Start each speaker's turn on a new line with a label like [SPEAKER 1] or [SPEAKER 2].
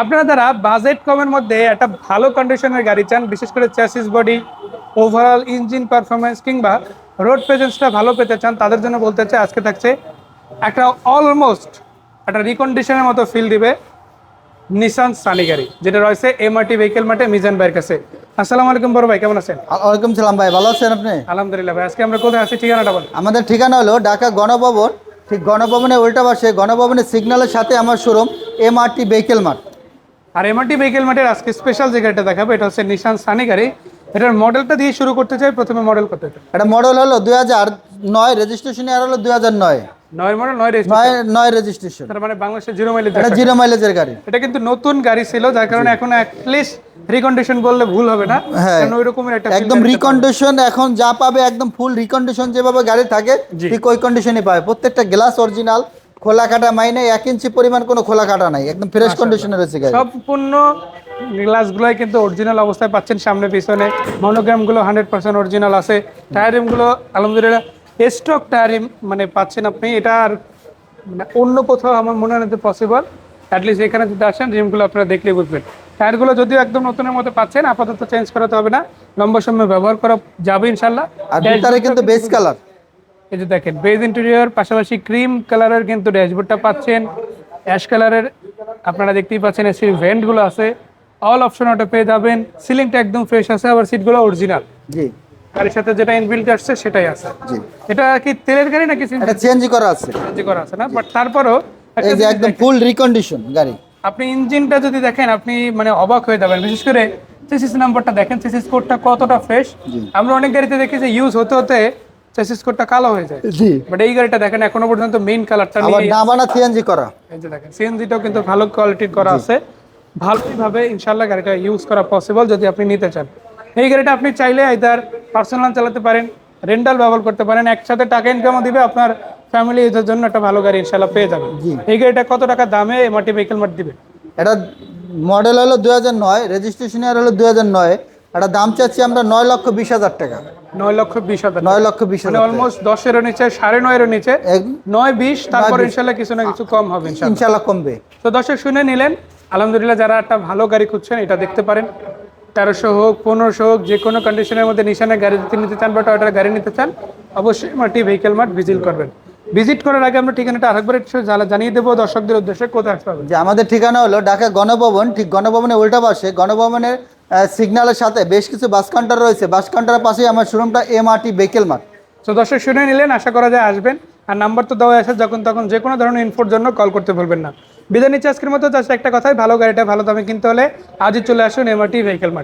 [SPEAKER 1] আপনারা যারা বাজেট কমের মধ্যে একটা ভালো কন্ডিশনের গাড়ি চান বিশেষ করে chassis body overall engine performance কিংবা রোড প্রেজেন্সটা ভালো পেতে চান তাদের জন্য বলতে চাই আজকে থাকছে একটা অলমোস্ট একটা রিকন্ডিশনের মতো ফিল দিবে নিসান সানি গাড়ি যেটা রয়েছে এমআরটি ভেহিকেল মাঠে মিজান ভাইয়ের কাছে। আসসালামু আলাইকুম বড় ভাই কেমন আছেন?
[SPEAKER 2] ওয়ালাইকুম সালাম ভাই ভালো আছেন আপনি?
[SPEAKER 1] আলহামদুলিল্লাহ ভাই আজকে আমরা কোথায় আছি ঠিকানাটা বলেন।
[SPEAKER 2] আমাদের ঠিকানা হলো ঢাকা গণভবন ঠিক গণভবনের উল্টা পাশে গণভবনের সিগন্যালের সাথে আমার showroom M R T vehicle mart
[SPEAKER 1] আর এমআরটি ভেহিকেল মাঠের আজকে স্পেশাল যে গাড়িটা দেখাবো এটা হচ্ছে নিশান সানি গাড়ি। এটার মডেলটা দিয়ে শুরু করতে চাই প্রথমে মডেল চাই
[SPEAKER 2] এটা? মডেল হলো দুই হাজার নয় রেজিস্ট্রেশন ইয়ার হলো দুই হাজার নয়।
[SPEAKER 1] নয় মডেল নয় রেজিস্ট্রেশন
[SPEAKER 2] নয় রেজিস্ট্রেশন
[SPEAKER 1] তার মানে বাংলাদেশের জিরো মাইলেজ
[SPEAKER 2] এটা জিরো মাইলেজের গাড়ি।
[SPEAKER 1] এটা কিন্তু নতুন গাড়ি ছিল যার কারণে এখন অ্যাটলিস্ট রিকন্ডিশন বললে ভুল হবে না।
[SPEAKER 2] হ্যাঁ।
[SPEAKER 1] কারণ ওই রকমের একটা
[SPEAKER 2] একদম রিকন্ডিশন এখন যা পাবে একদম ফুল রিকন্ডিশন যেভাবে গাড়ি থাকে
[SPEAKER 1] জি।
[SPEAKER 2] ঠিক ওই কন্ডিশনই পাবে। প্রত্যেকটা গ্লাস অরিজিনাল খোলা কাটা মাইনে এক ইঞ্চি পরিমাণ কোনো খোলা কাটা নাই একদম ফ্রেশ কন্ডিশনে রয়েছে গাড়ি
[SPEAKER 1] সম্পূর্ণ গ্লাসগুলোই কিন্তু অরিজিনাল অবস্থায় পাচ্ছেন সামনে পিছনে। মনোগ্রামগুলো হান্ড্রেড পার্সেন্ট অরিজিনাল আছে। টায়ারিমগুলো আলহামদুলিল্লাহ স্টক টায়ারিম মানে পাচ্ছেন আপনি। এটা আর মানে অন্য কোথাও আমার মনে হয় পসিবল অ্যাটলিস্ট এখানে যদি আসেন রিমগুলো আপনারা দেখলেই বুঝবেন। টায়ারগুলো যদিও একদম নতুনের মতো পাচ্ছেন আপাতত চেঞ্জ করাতে হবে না। লম্বা সময় ব্যবহার করা যাবে ইনশাল্লাহ
[SPEAKER 2] আর কিন্তু বেস কালার
[SPEAKER 1] এই যে দেখেন বেজ ইন্টেরিয়র পাশাপাশি ক্রিম কালারের কিন্তু ড্যাশবোর্ডটা পাচ্ছেন। অ্যাশ কালারের আপনারা দেখতেই পাচ্ছেন এসি ভেন্টগুলো আছে। অল অপশন ওটা পেয়ে যাবেন। সিলিংটা একদম ফ্রেশ আছে আবার সিটগুলো অরিজিনাল
[SPEAKER 2] জি।
[SPEAKER 1] গাড়ির সাথে যেটা ইনবিল্ট আসছে সেটাই আছে।
[SPEAKER 2] জি।
[SPEAKER 1] এটা কি তেলের গাড়ি নাকি
[SPEAKER 2] এটা চেঞ্জ করা আছে।
[SPEAKER 1] সিএনজি করা আছে না? বাট তারপরও
[SPEAKER 2] এই যে একদম ফুল রিকন্ডিশন গাড়ি।
[SPEAKER 1] আপনি ইঞ্জিনটা যদি দেখেন আপনি মানে অবাক হয়ে যাবেন। বিশেষ করে চেসিস নাম্বারটা দেখেন চেসিস কোডটা কতটা ফ্রেশ আমরা অনেক গাড়িতে দেখি যে ইউজ হতে হতে চেসিস কোডটা কালো হয়ে যায়।
[SPEAKER 2] জি।
[SPEAKER 1] বাট এই গাড়িটা দেখেন এখনও পর্যন্ত মেইন কালারটা
[SPEAKER 2] আবার নাবানা সিএনজি করা।
[SPEAKER 1] এই যে দেখেন সিএনজিটাও কিন্তু ভালো কোয়ালিটির করা আছে। ভালোভাবে ইনশাল্লাহ গাড়িটা ইউজ করা পসিবল যদি আপনি নিতে চান। এই গাড়িটা আপনি চাইলে আইদার পার্সোনাল চালাতে পারেন রেন্টাল ব্যবহার করতে পারেন একসাথে টাকা ইনকামও দিবে আপনার ফ্যামিলি ইউজের জন্য একটা ভালো গাড়ি ইনশাল্লাহ পেয়ে যাবেন। এই গাড়িটা কত টাকা দামে এমআরটি ভেহিকেল মার্ট দিবে?
[SPEAKER 2] এটা মডেল হলো দুই হাজার নয় রেজিস্ট্রেশন হলো দুই হাজার নয়। এটা দাম চাচ্ছি আমরা নয় লক্ষ বিশ হাজার টাকা।
[SPEAKER 1] নয় লক্ষ বিশ হাজার
[SPEAKER 2] নয় লক্ষ বিশ
[SPEAKER 1] মানে
[SPEAKER 2] হাজার
[SPEAKER 1] অলমোস্ট দশেরও নিচে সাড়ে নয়েরও নিচে। নয় বিশ তারপর ইনশাল্লাহ কিছু না কিছু কম হবে ইনশাল্লাহ।
[SPEAKER 2] ইনশাল্লাহ কমবে।
[SPEAKER 1] তো দর্শক শুনে নিলেন। আলহামদুলিল্লাহ যারা একটা ভালো গাড়ি খুঁজছেন এটা দেখতে পারেন। তেরোশো হোক পনেরোশো হোক যে কোনো কন্ডিশনের মধ্যে নিশানের গাড়ি যদি নিতে চান বা টয়টার গাড়ি নিতে চান অবশ্যই মাটি ভেহিকেল মার্ট ভিজিট করবেন। ভিজিট করার আগে আমরা ঠিকানাটা আরেকবার একটু জানিয়ে দেবো দর্শকদের উদ্দেশ্যে কোথায় আসতে হবে।
[SPEAKER 2] যে আমাদের ঠিকানা হলো ঢাকা গণভবন। ঠিক গণভবনের উল্টা পাশে গণভবনের সিগন্যালের সাথে বেশ কিছু বাস কাউন্টার রয়েছে। বাস কাউন্টারের পাশেই আমার শোরুমটা এম আর টি বেকেল মার্ট।
[SPEAKER 1] তো দর্শক, শুনে নিলেন, আশা করা যায় আসবেন। আর নাম্বার তো দেওয়া আছে, যখন তখন যে কোনো ধরনের ইনফোর জন্য কল করতে ভুলবেন না। বিদায় নিচ্ছে আজকের মতো, জাস্ট একটা কথাই, ভালো গাড়িটা ভালো দামে কিনতে হলে আজই চলে আসুন M R T vehicle mart